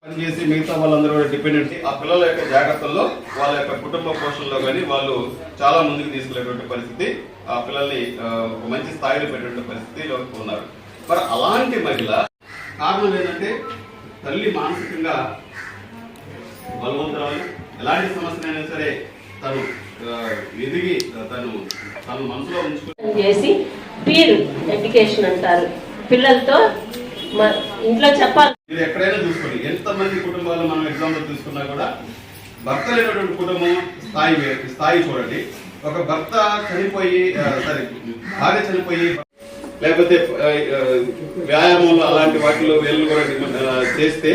పనిచేసి మిగతా వాళ్ళందరూ కూడా డిపెండెంట్ ఆ పిల్లల యొక్క జాగ్రత్తల్లో వాళ్ళ యొక్క కుటుంబ పోషణలో కానీ వాళ్ళు చాలా ముందుకు తీసుకెళ్ళేటువంటి పరిస్థితి ఆ పిల్లల్ని ఒక మంచి స్థాయిలో పెట్టే పరిస్థితిలో ఉన్నారు. మరి అలాంటి మహిళ కారణం ఏంటంటే తల్లి మానసికంగా బలవంతమైన ఎలాంటి సమస్యనైనా సరే తను ఎదిగి తను తను మనసులో ఉంచుకుని చేసి పీర్ ఎడ్యుకేషన్ అంటారు. పిల్లలతో ఇంట్లో చెప్పాలి. మీరు ఎక్కడైనా చూసుకోండి. ఎంతమంది కుటుంబాలు మనం ఎగ్జాంపుల్ తీసుకున్నా కూడా భర్త లేనటువంటి కుటుంబం స్థాయి. స్థాయి చూడండి. ఒక భర్త చనిపోయి సారీ భార్య చనిపోయి లేకపోతే వ్యాయామంలో అలాంటి వాటిలో వీళ్ళు కూడా చేస్తే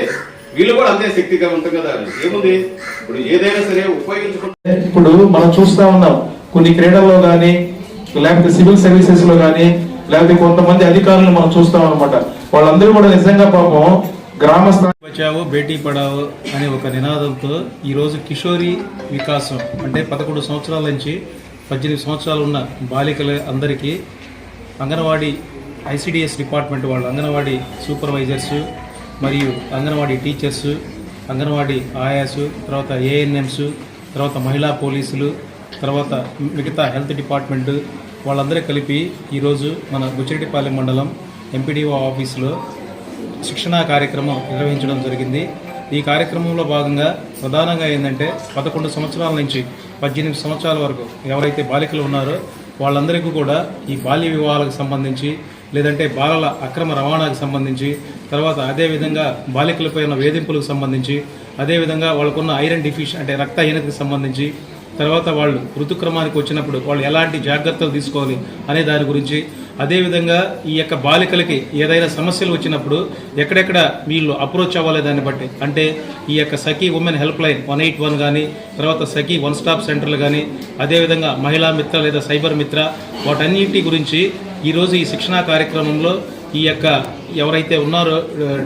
వీళ్ళు కూడా అంతే శక్తిగా కదా ఏముంది? ఇప్పుడు ఏదైనా సరే ఉపయోగించుకుంటే ఇప్పుడు మనం చూస్తా ఉన్నాం కొన్ని క్రీడల్లో గానీ లేకపోతే సివిల్ సర్వీసెస్లో గానీ లేకపోతే కొంతమంది అధికారులు మనం చూస్తాం అనమాట వాళ్ళందరూ కూడా నిజంగా పాపం గ్రామస్థాయి బచావో బేటీ పడావో అనే ఒక నినాదంతో ఈరోజు కిషోరి వికాసం అంటే పదకొండు సంవత్సరాల నుంచి పద్దెనిమిది సంవత్సరాలు ఉన్న బాలికల అందరికీ అంగన్వాడీ ఐసిడిఎస్ డిపార్ట్మెంట్ వాళ్ళు అంగన్వాడీ సూపర్వైజర్స్ మరియు అంగన్వాడీ టీచర్స్ అంగన్వాడీ ఆయాస్ తర్వాత ఏఎన్ఎంస్ తర్వాత మహిళా పోలీసులు తర్వాత మిగతా హెల్త్ డిపార్ట్మెంట్ వాళ్ళందరూ కలిపి ఈరోజు మన బుచ్చిరెడ్డిపాలెం మండలం ఎంపీడీఓ ఆఫీసులో శిక్షణా కార్యక్రమం నిర్వహించడం జరిగింది. ఈ కార్యక్రమంలో భాగంగా ప్రధానంగా ఏంటంటే పదకొండు సంవత్సరాల నుంచి పద్దెనిమిది సంవత్సరాల వరకు ఎవరైతే బాలికలు ఉన్నారో వాళ్ళందరికీ కూడా ఈ బాల్య వివాహాలకు సంబంధించి లేదంటే బాలల అక్రమ రవాణాకు సంబంధించి తర్వాత అదేవిధంగా బాలికలపై ఉన్న వేధింపులకు సంబంధించి అదేవిధంగా వాళ్ళకున్న ఐరన్ డిఫిషియన్ అంటే రక్తహీనతకు సంబంధించి తర్వాత వాళ్ళు ఋతుక్రమానికి వచ్చినప్పుడు వాళ్ళు ఎలాంటి జాగ్రత్తలు తీసుకోవాలి అనే దాని గురించి అదేవిధంగా ఈ యొక్క బాలికలకి ఏదైనా సమస్యలు వచ్చినప్పుడు ఎక్కడెక్కడ వీళ్ళు అప్రోచ్ అవ్వాలి దాన్ని బట్టి అంటే ఈ యొక్క Sakhi women helpline one eight one కానీ తర్వాత సఖీ వన్ స్టాప్ సెంటర్లు కానీ అదేవిధంగా మహిళా మిత్ర లేదా సైబర్ మిత్ర వాటన్నింటి గురించి ఈరోజు ఈ శిక్షణా కార్యక్రమంలో ఈ యొక్క ఎవరైతే ఉన్నారో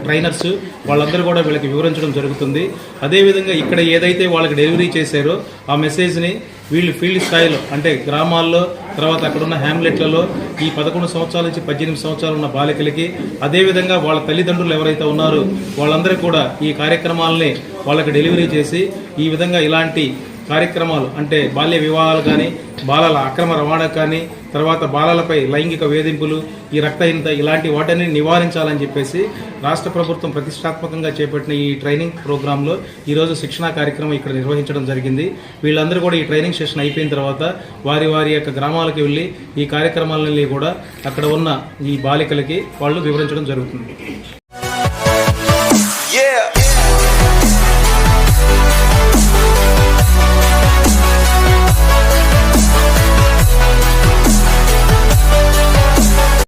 ట్రైనర్స్ వాళ్ళందరూ కూడా వీళ్ళకి వివరించడం జరుగుతుంది. అదేవిధంగా ఇక్కడ ఏదైతే వాళ్ళకి డెలివరీ చేశారో ఆ మెసేజ్ని వీళ్ళు ఫీల్డ్ స్థాయిలో అంటే గ్రామాల్లో తర్వాత అక్కడున్న హ్యామ్లెట్లలో ఈ పదకొండు సంవత్సరాల నుంచి పద్దెనిమిది సంవత్సరాలు ఉన్న బాలికలకి అదేవిధంగా వాళ్ళ తల్లిదండ్రులు ఎవరైతే ఉన్నారో వాళ్ళందరూ కూడా ఈ కార్యక్రమాలని వాళ్ళకి డెలివరీ చేసి ఈ విధంగా ఇలాంటి కార్యక్రమాలు అంటే బాల్య వివాహాలు కానీ బాలల అక్రమ రవాణా కానీ తర్వాత బాలలపై లైంగిక వేధింపులు ఈ రక్తహీనత ఇలాంటి వాటిని నివారించాలని చెప్పేసి రాష్ట్ర ప్రభుత్వం ప్రతిష్టాత్మకంగా చేపట్టిన ఈ ట్రైనింగ్ ప్రోగ్రాంలో ఈరోజు శిక్షణా కార్యక్రమం ఇక్కడ నిర్వహించడం జరిగింది. వీళ్ళందరూ కూడా ఈ ట్రైనింగ్ సెషన్ అయిపోయిన తర్వాత వారి వారి యొక్క గ్రామాలకు వెళ్ళి ఈ కార్యక్రమాలని కూడా అక్కడ ఉన్న ఈ బాలికలకి వాళ్ళు వివరించడం జరుగుతుంది.